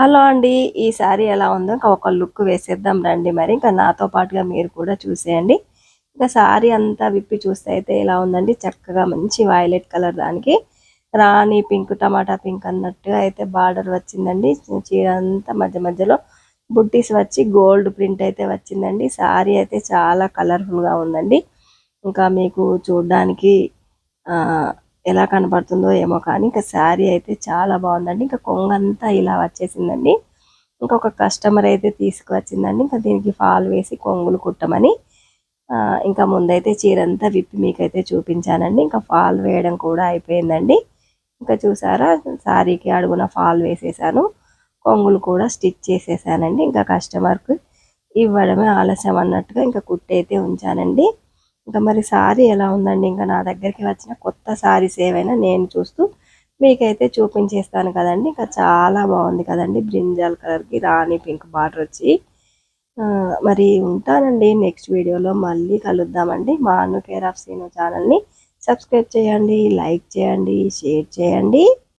Hello అండి. ఈ శారీ ఎలా ఉందో ఇంకా ఒక లుక్ వేసేద్దాం రండి మరి. ఇంకా నాతో పాటుగా మీరు కూడా చూసేయండి. ఇంకా శారీ అంతా విప్పి చూస్తే అయితే ఎలా ఉందండి? చక్కగా మంచి వైలెట్ కలర్ దానికి. రాణి పింక్ టమాటా పింక్ అన్నట్టుగా అయితే బార్డర్ వచ్చిందండి. చీర అంతా మధ్య మధ్యలో బుట్టీస్ వచ్చి గోల్డ్ ప్రింట్ అయితే వచ్చిందండి. శారీ అయితే చాలా కలర్ఫుల్గా ఉందండి. ఇంకా మీకు చూడడానికి ఎలా కనపడుతుందో ఏమో కానీ ఇంకా శారీ అయితే చాలా బాగుందండి. ఇంకా కొంగంతా ఇలా వచ్చేసిందండి. ఇంకొక కస్టమర్ అయితే తీసుకువచ్చిందండి. ఇంకా దీనికి ఫాల్ వేసి కొంగులు కుట్టమని ఇంకా ముందైతే చీరంతా విప్పి మీకైతే చూపించానండి. ఇంకా ఫాల్ వేయడం కూడా అయిపోయిందండి. ఇంకా చూసారా శారీకి అడుగున ఫాల్ వేసేసాను. కొంగులు కూడా స్టిచ్ చేసేసానండి. ఇంకా కస్టమర్కి ఇవ్వడమే ఆలస్యం అన్నట్టుగా ఇంకా కుట్టయితే ఉంచానండి. ఇంకా మరి సారీ ఎలా ఉందండి? ఇంకా నా దగ్గరికి వచ్చిన కొత్త సారీస్ ఏవైనా నేను చూస్తూ మీకైతే చూపించేస్తాను కదండి. ఇంకా చాలా బాగుంది కదండి. బ్రింజాల్ కలర్కి రాణి పింక్ బార్డర్ వచ్చి. మరి ఉంటానండి. నెక్స్ట్ వీడియోలో మళ్ళీ కలుద్దామండి. మా అన్ను కేర్ ఆఫ్ సీను ఛానల్ని సబ్స్క్రైబ్ చేయండి లైక్ చేయండి షేర్ చేయండి.